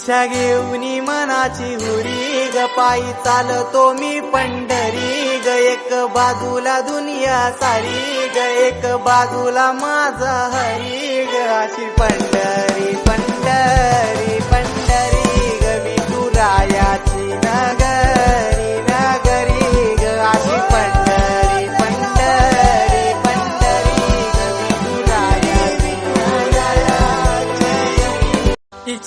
इच्छा घेऊन मनाची हुरी ग पायी चालतो मी पंढरी ग एक बाजूला दुनिया सारी ग एक बाजूला माझा हरी ग अशी पंढरी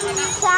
¿Qué?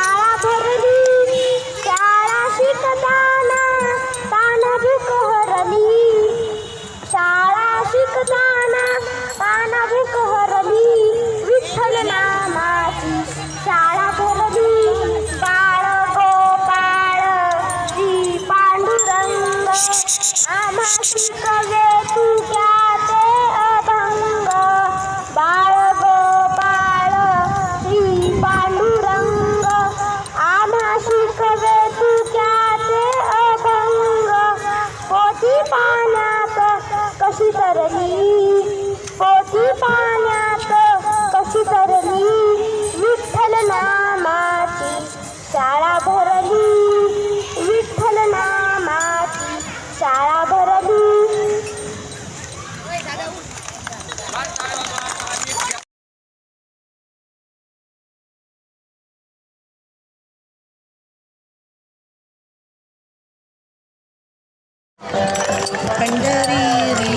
पंढरी रे अशी पंढरी